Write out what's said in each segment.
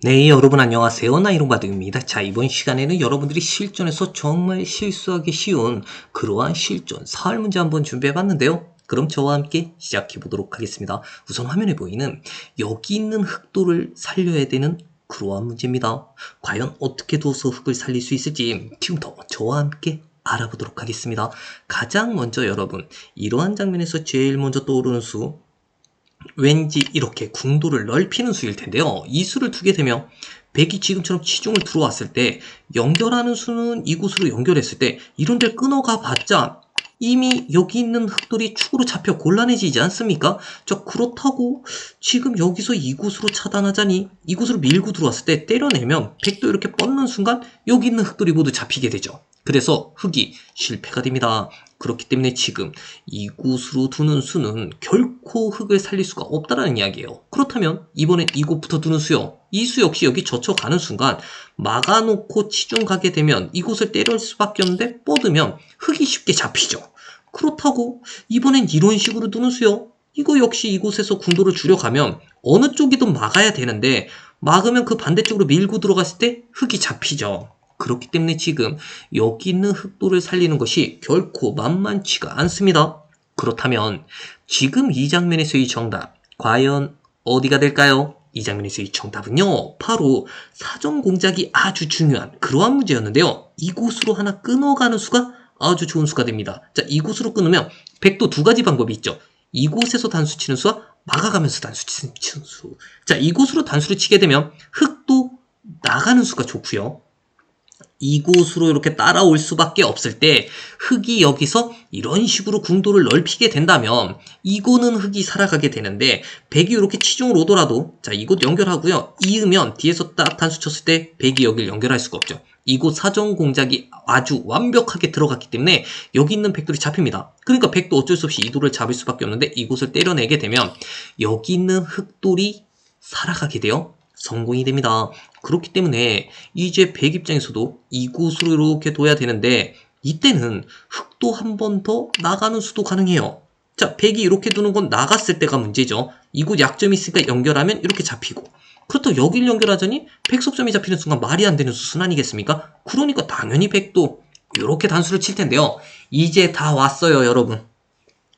네, 여러분 안녕하세요. 나이롱바둑입니다. 자, 이번 시간에는 여러분들이 실전에서 정말 실수하기 쉬운 그러한 실전 사활 문제 한번 준비해 봤는데요. 그럼 저와 함께 시작해 보도록 하겠습니다. 우선 화면에 보이는 여기 있는 흑도를 살려야 되는 그러한 문제입니다. 과연 어떻게 둬서 흑을 살릴 수 있을지 지금부터 저와 함께 알아보도록 하겠습니다. 가장 먼저 여러분, 이러한 장면에서 제일 먼저 떠오르는 수 왠지 이렇게 궁도를 넓히는 수일 텐데요. 이 수를 두게 되면 백이 지금처럼 치중을 들어왔을 때 연결하는 수는 이곳으로 연결했을 때 이런 데를 끊어가 봤자 이미 여기 있는 흑돌이 축으로 잡혀 곤란해지지 않습니까? 저 그렇다고 지금 여기서 이곳으로 차단하자니 이곳으로 밀고 들어왔을 때 때려내면 백도 이렇게 뻗는 순간 여기 있는 흑돌이 모두 잡히게 되죠. 그래서 흑이 실패가 됩니다. 그렇기 때문에 지금 이곳으로 두는 수는 결코 흑을 살릴 수가 없다라는 이야기예요. 그렇다면 이번엔 이곳부터 두는 수요. 이 수 역시 여기 젖혀 가는 순간 막아놓고 치중 가게 되면 이곳을 때릴 수밖에 없는데 뻗으면 흑이 쉽게 잡히죠. 그렇다고 이번엔 이런 식으로 두는 수요. 이거 역시 이곳에서 궁도를 줄여가면 어느 쪽이든 막아야 되는데 막으면 그 반대쪽으로 밀고 들어갔을 때 흑이 잡히죠. 그렇기 때문에 지금 여기 있는 흑도를 살리는 것이 결코 만만치가 않습니다. 그렇다면 지금 이 장면에서의 정답 과연 어디가 될까요? 이 장면에서의 정답은요 바로 사전 공작이 아주 중요한 그러한 문제였는데요 이곳으로 하나 끊어가는 수가 아주 좋은 수가 됩니다 자 이곳으로 끊으면 백도 두 가지 방법이 있죠 이곳에서 단수 치는 수와 막아가면서 단수 치는 수. 자, 이곳으로 단수를 치게 되면 흑도 나가는 수가 좋고요. 이곳으로 이렇게 따라올 수밖에 없을 때 흑이 여기서 이런 식으로 궁도를 넓히게 된다면 이거는 흑이 살아가게 되는데 백이 이렇게 치중을 오더라도 자 이곳 연결하고요. 이으면 뒤에서 딱 단수 쳤을 때 백이 여기를 연결할 수가 없죠. 이곳 사정 공작이 아주 완벽하게 들어갔기 때문에 여기 있는 백돌이 잡힙니다. 그러니까 백도 어쩔 수 없이 이도를 잡을 수밖에 없는데 이곳을 때려내게 되면 여기 있는 흑돌이 살아가게 돼요 성공이 됩니다. 그렇기 때문에 이제 백 입장에서도 이곳으로 이렇게 둬야 되는데 이때는 흑도 한 번 더 나가는 수도 가능해요. 자, 백이 이렇게 두는 건 나갔을 때가 문제죠. 이곳 약점이 있으니까 연결하면 이렇게 잡히고 그렇다고 여길 연결하자니 백석점이 잡히는 순간 말이 안 되는 수순 아니겠습니까? 그러니까 당연히 백도 이렇게 단수를 칠 텐데요. 이제 다 왔어요, 여러분.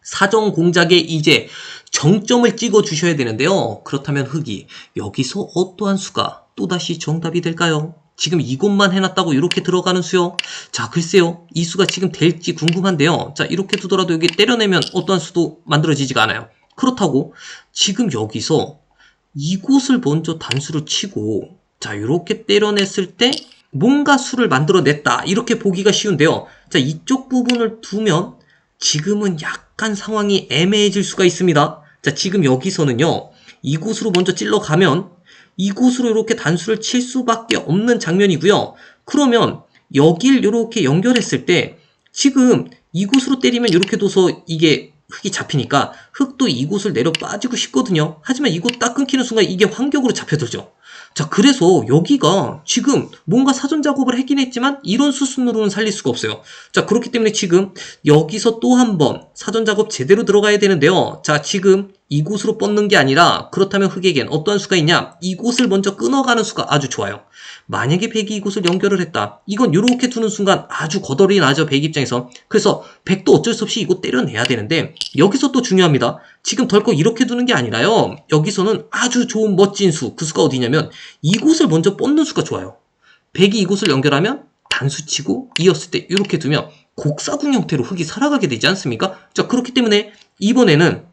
사정 공작에 이제 정점을 찍어 주셔야 되는데요. 그렇다면 흑이 여기서 어떠한 수가 또다시 정답이 될까요? 지금 이것만 해놨다고 이렇게 들어가는 수요? 자, 글쎄요. 이 수가 지금 될지 궁금한데요. 자, 이렇게 두더라도 여기 때려내면 어떠한 수도 만들어지지가 않아요. 그렇다고 지금 여기서 이곳을 먼저 단수를 치고 자, 이렇게 때려냈을 때 뭔가 수를 만들어냈다. 이렇게 보기가 쉬운데요. 자, 이쪽 부분을 두면 지금은 약간 상황이 애매해질 수가 있습니다. 자, 지금 여기서는요, 이곳으로 먼저 찔러가면 이곳으로 이렇게 단수를 칠 수밖에 없는 장면이고요. 그러면 여길 이렇게 연결했을 때 지금 이곳으로 때리면 이렇게 둬서 이게 흙이 잡히니까 흙도 이곳을 내려 빠지고 싶거든요. 하지만 이곳 딱 끊기는 순간 이게 환격으로 잡혀들죠. 자, 그래서 여기가 지금 뭔가 사전 작업을 했긴 했지만 이런 수순으로는 살릴 수가 없어요. 자, 그렇기 때문에 지금 여기서 또 한 번 사전 작업 제대로 들어가야 되는데요. 자, 지금 이곳으로 뻗는 게 아니라 그렇다면 흑에겐 어떠한 수가 있냐? 이곳을 먼저 끊어가는 수가 아주 좋아요. 만약에 백이 이곳을 연결을 했다. 이건 이렇게 두는 순간 아주 거덜이 나죠. 백 입장에서. 그래서 백도 어쩔 수 없이 이곳 때려내야 되는데 여기서 또 중요합니다. 지금 덜컥 이렇게 두는 게 아니라요. 여기서는 아주 좋은 멋진 수. 그 수가 어디냐면 이곳을 먼저 뻗는 수가 좋아요. 백이 이곳을 연결하면 단수치고 이었을 때 이렇게 두면 곡사궁 형태로 흙이 살아가게 되지 않습니까? 자 그렇기 때문에 이번에는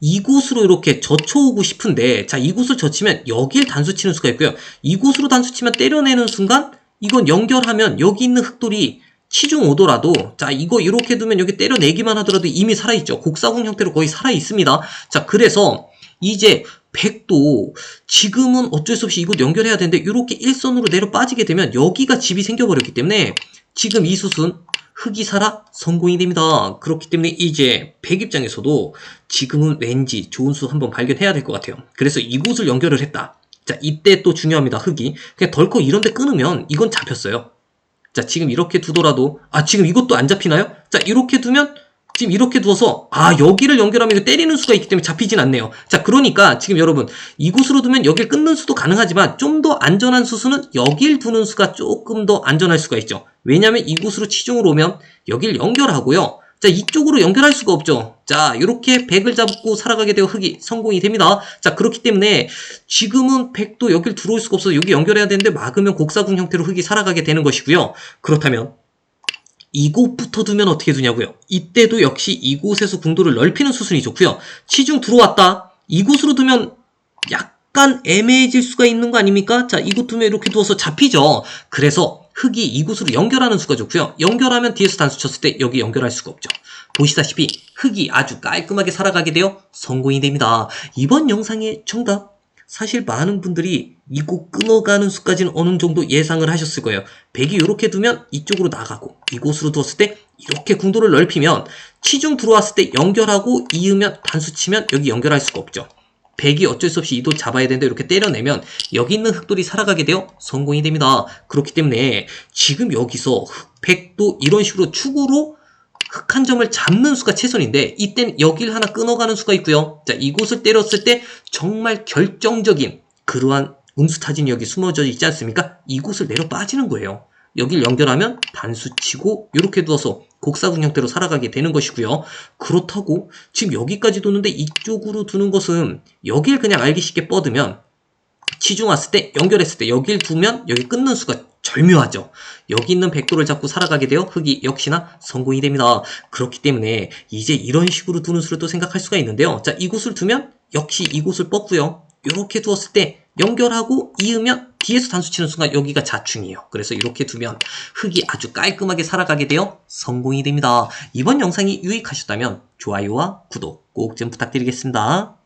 이곳으로 이렇게 젖혀오고 싶은데 자 이곳을 젖히면 여길 단수 치는 수가 있고요. 이곳으로 단수 치면 때려내는 순간 이건 연결하면 여기 있는 흑돌이 치중 오더라도 자 이거 이렇게 두면 여기 때려내기만 하더라도 이미 살아있죠. 곡사궁 형태로 거의 살아있습니다. 자 그래서 이제 백도 지금은 어쩔 수 없이 이곳 연결해야 되는데 이렇게 일선으로 내려 빠지게 되면 여기가 집이 생겨버렸기 때문에 지금 이 숫은 흑이 살아 성공이 됩니다. 그렇기 때문에 이제 백 입장에서도 지금은 왠지 좋은 수 한번 발견해야 될 것 같아요. 그래서 이곳을 연결을 했다. 자, 이때 또 중요합니다. 흑이. 그냥 덜컥 이런 데 끊으면 이건 잡혔어요. 자, 지금 이렇게 두더라도 아, 지금 이것도 안 잡히나요? 자, 이렇게 두면 지금 이렇게 두어서 아 여기를 연결하면 이거 때리는 수가 있기 때문에 잡히진 않네요. 자 그러니까 지금 여러분 이곳으로 두면 여길 끊는 수도 가능하지만 좀 더 안전한 수수는 여길 두는 수가 조금 더 안전할 수가 있죠. 왜냐하면 이곳으로 치중으로 오면 여길 연결하고요. 자 이쪽으로 연결할 수가 없죠. 자 이렇게 100을 잡고 살아가게 되어 흑이 성공이 됩니다. 자 그렇기 때문에 지금은 100도 여길 들어올 수가 없어서 여기 연결해야 되는데 막으면 곡사군 형태로 흑이 살아가게 되는 것이고요. 그렇다면 이곳부터 두면 어떻게 두냐고요. 이때도 역시 이곳에서 궁도를 넓히는 수순이 좋고요. 치중 들어왔다. 이곳으로 두면 약간 애매해질 수가 있는 거 아닙니까? 자, 이곳 두면 이렇게 두어서 잡히죠. 그래서 흙이 이곳으로 연결하는 수가 좋고요. 연결하면 뒤에서 단수 쳤을 때 여기 연결할 수가 없죠. 보시다시피 흙이 아주 깔끔하게 살아가게 되어 성공이 됩니다. 이번 영상의 정답 사실 많은 분들이 이곳 끊어가는 수까지는 어느 정도 예상을 하셨을 거예요. 백이 이렇게 두면 이쪽으로 나가고 이곳으로 두었을 때 이렇게 궁도를 넓히면 치중 들어왔을 때 연결하고 이으면 단수 치면 여기 연결할 수가 없죠. 백이 어쩔 수 없이 이도 잡아야 되는데 이렇게 때려내면 여기 있는 흑돌이 살아가게 되어 성공이 됩니다. 그렇기 때문에 지금 여기서 백도 이런 식으로 축으로 흑 한 점을 잡는 수가 최선인데 이땐 여길 하나 끊어가는 수가 있고요. 자 이곳을 때렸을 때 정말 결정적인 그러한 음수타진이 여기 숨어져 있지 않습니까? 이곳을 내려 빠지는 거예요. 여길 연결하면 단수 치고 이렇게 두어서 곡사군 형태로 살아가게 되는 것이고요. 그렇다고 지금 여기까지 두는데 이쪽으로 두는 것은 여길 그냥 알기 쉽게 뻗으면 치중 왔을 때 연결했을 때 여길 두면 여기 끊는 수가 절묘하죠. 여기 있는 백도를 잡고 살아가게 되어 흑이 역시나 성공이 됩니다. 그렇기 때문에 이제 이런 식으로 두는 수를 또 생각할 수가 있는데요. 자, 이곳을 두면 역시 이곳을 뻗고요. 이렇게 두었을 때 연결하고 이으면 뒤에서 단수 치는 순간 여기가 자충이에요. 그래서 이렇게 두면 흙이 아주 깔끔하게 살아가게 되어 성공이 됩니다. 이번 영상이 유익하셨다면 좋아요와 구독 꼭 좀 부탁드리겠습니다.